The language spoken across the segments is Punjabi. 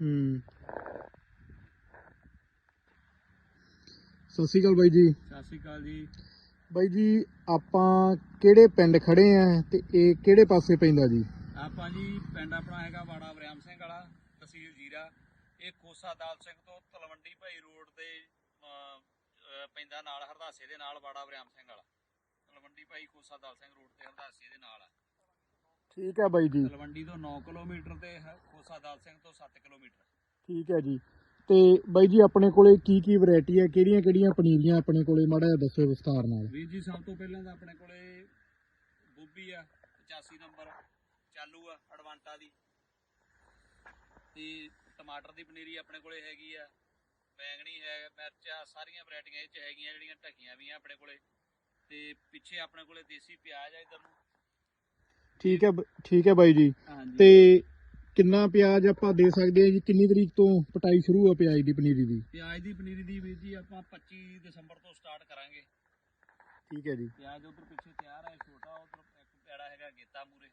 ਹੂੰ। ਸਤਿ ਸ਼੍ਰੀ ਅਕਾਲ ਬਾਈ ਜੀ। ਸਤਿ ਸ਼੍ਰੀ ਅਕਾਲ ਜੀ। ਬਾਈ ਜੀ ਆਪਾਂ ਕਿਹੜੇ ਪਿੰਡ ਖੜੇ ਆ ਤੇ ਇਹ ਕਿਹੜੇ ਪਾਸੇ ਪੈਂਦਾ ਜੀ? ਆਪਾਂ ਜੀ ਪਿੰਡ ਆਪਣਾ ਹੈਗਾ ਬਾੜਾ ਬਰਿਆਮ ਸਿੰਘ ਵਾਲਾ ਤਹਿਸੀਲ ਜੀਰਾ। ਇਹ ਖੋਸਾ ਦਾਲ ਸਿੰਘ ਤੋਂ ਤਲਵੰਡੀ ਭਾਈ ਰੋਡ ਤੇ ਪੈਂਦਾ ਨਾਲ ਹਰਦਾਸੇ ਦੇ ਨਾਲ ਬਾੜਾ ਬਰਿਆਮ ਸਿੰਘ ਵਾਲਾ। ਤਲਵੰਡੀ ਭਾਈ ਖੋਸਾ ਦਾਲ ਸਿੰਘ ਰੋਡ ਤੇ ਹਰਦਾਸੇ ਦੇ ਨਾਲ ਆ। ਠੀਕ ਹੈ ਬਾਈ ਜੀ। ਤਲਵੰਡੀ ਤੋਂ 9 ਕਿਲੋਮੀਟਰ ਤੇ ਦਾਲ ਸਿੰਘ ਤੋਂ 7 ਕਿਲੋਮੀਟਰ। ਠੀਕ ਹੈ ਜੀ। ਤੇ ਬਾਈ ਜੀ ਆਪਣੇ ਕੋਲੇ ਕੀ ਕੀ ਵੈਰਾਈਟੀ ਹੈ? ਕਿਹੜੀਆਂ ਕਿਹੜੀਆਂ ਪਨੀਰੀਆਂ ਆਪਣੇ ਕੋਲੇ? ਮਾੜਾ ਜਿਹਾ ਦੱਸੋ ਵਿਸਤਾਰ ਨਾਲ। ਵੀਰ ਜੀ ਸਭ ਤੋਂ ਪਹਿਲਾਂ ਤਾਂ ਆਪਣੇ ਕੋਲੇ ਗੋਭੀ ਆ 85 ਨੰਬਰ ਚਾਲੂ ਆ ਅਡਵਾਂਟਾ ਦੀ। ਤੇ ਟਮਾਟਰ ਦੀ ਪਨੀਰੀ ਆਪਣੇ ਕੋਲੇ ਹੈਗੀ ਆ ਬੈਂਗਣੀ ਹੈ ਮਿਰਚ ਸਾਰੀਆਂ ਵੈਰਾਈਟੀਆਂ ਇਹ ਚ ਹੈਗੀਆਂ ਜਿਹੜੀਆਂ ਢੱਕੀਆਂ ਵੀ ਆ ਆਪਣੇ ਕੋਲੇ। ਤੇ ਪਿੱਛੇ ਆਪਣੇ ਕੋਲੇ ਦੇਸੀ ਪਿਆਜ਼ ਆ ਇਧਰ ਨੂੰ। ਠੀਕ ਹੈ ਠੀਕ ਹੈ ਬਾਈ ਜੀ। ਤੇ ਕਿੰਨਾ ਪਿਆਜ਼ ਆਪਾਂ ਦੇ ਸਕਦੇ ਆ ਜੀ? ਕਿੰਨੀ ਤਰੀਕ ਤੋਂ ਪਟਾਈ ਸ਼ੁਰੂ ਆ ਪਿਆਜ਼ ਦੀ ਪਨੀਰੀ ਦੀ? ਪਿਆਜ਼ ਦੀ ਪਨੀਰੀ ਦੀ ਵੀਰ ਜੀ ਆਪਾਂ 25 ਦਸੰਬਰ ਤੋਂ ਸਟਾਰਟ ਕਰਾਂਗੇ। ਠੀਕ ਹੈ ਜੀ। ਪਿਆਜ਼ ਉਧਰ ਪਿੱਛੇ ਤਿਆਰ ਹੈ ਛੋਟਾ ਉਧਰ ਇੱਕ ਪੈੜਾ ਹੈਗਾ ਗੇਤਾ ਮੂਰੇ।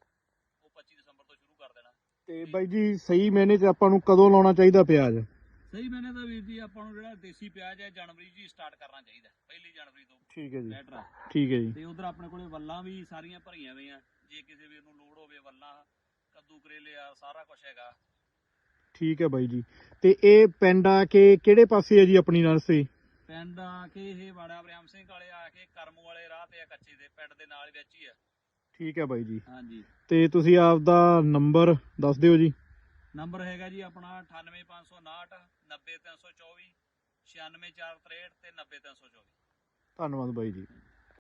ਉਹ 25 ਦਸੰਬਰ ਤੋਂ ਸ਼ੁਰੂ ਕਰ ਦੇਣਾ। ਤੇ ਬਾਈ ਜੀ ਸਹੀ ਮਹੀਨੇ 'ਚ ਆਪਾਂ ਨੂੰ ਕਦੋਂ ਲਾਉਣਾ ਚਾਹੀਦਾ ਪਿਆਜ਼? ਸਹੀ ਮੈਨੇ ਤਾਂ ਵੀਰ ਜੀ ਆਪਾਂ ਨੂੰ ਜਿਹੜਾ ਦੇਸੀ ਪਿਆਜ਼ ਹੈ ਜਨਵਰੀ ਹੀ ਸਟਾਰਟ ਕਰਨਾ ਚਾਹੀਦਾ ਪਹਿਲੀ ਜਨਵਰੀ ਤੋਂ। ਠੀਕ ਹੈ ਜੀ। ਲੈਟਰ। ਠੀਕ ਹੈ ਜੀ। ਤੇ ਉਧਰ ਆਪਣੇ ਕੋਲੇ ਵੱਲਾਂ ਵੀ ਸਾਰੀਆਂ ਭਰੀਆਂ ਹੋਈਆਂ। ਜੇ ਕਿਸੇ ਵੀਰ ਨੂੰ ਲੋੜ ਹੋਵੇ ਵੱਲਾਂ ਕੱਦੂ ਕਰੇਲੇ ਆ ਸਾਰਾ ਕੁਝ ਹੈਗਾ। ਠੀਕ ਹੈ ਬਾਈ ਜੀ। ਤੇ ਇਹ ਪਿੰਡ ਆ ਕੇ ਕਿਹੜੇ ਪਾਸੇ ਹੈ ਜੀ ਆਪਣੀ ਨਰਸਰੀ? ਪਿੰਡ ਆ ਕੇ ਇਹ ਵਾੜਾ ਬਰਿਆਮ ਸਿੰਘ ਵਾਲੇ ਆ ਕੇ ਕਰਮ ਵਾਲੇ ਰਾਹ ਤੇ ਆ ਕੱਚੇ ਦੇ ਪਿੰਡ ਦੇ ਨਾਲ ਵਿੱਚ ਹੀ ਆ। ਠੀਕ ਹੈ ਬਾਈ ਜੀ। ਹਾਂਜੀ। ਤੇ ਤੁਸੀਂ ਆਪ ਦਾ ਨੰਬਰ ਦੱਸ ਦਿਓ ਜੀ। ਨੰਬਰ ਹੈਗਾ ਜੀ ਆਪਣਾ 98559 90324 96463 ਤੇ 90324 ਧੰਨਵਾਦ ਬਾਈ ਜੀ।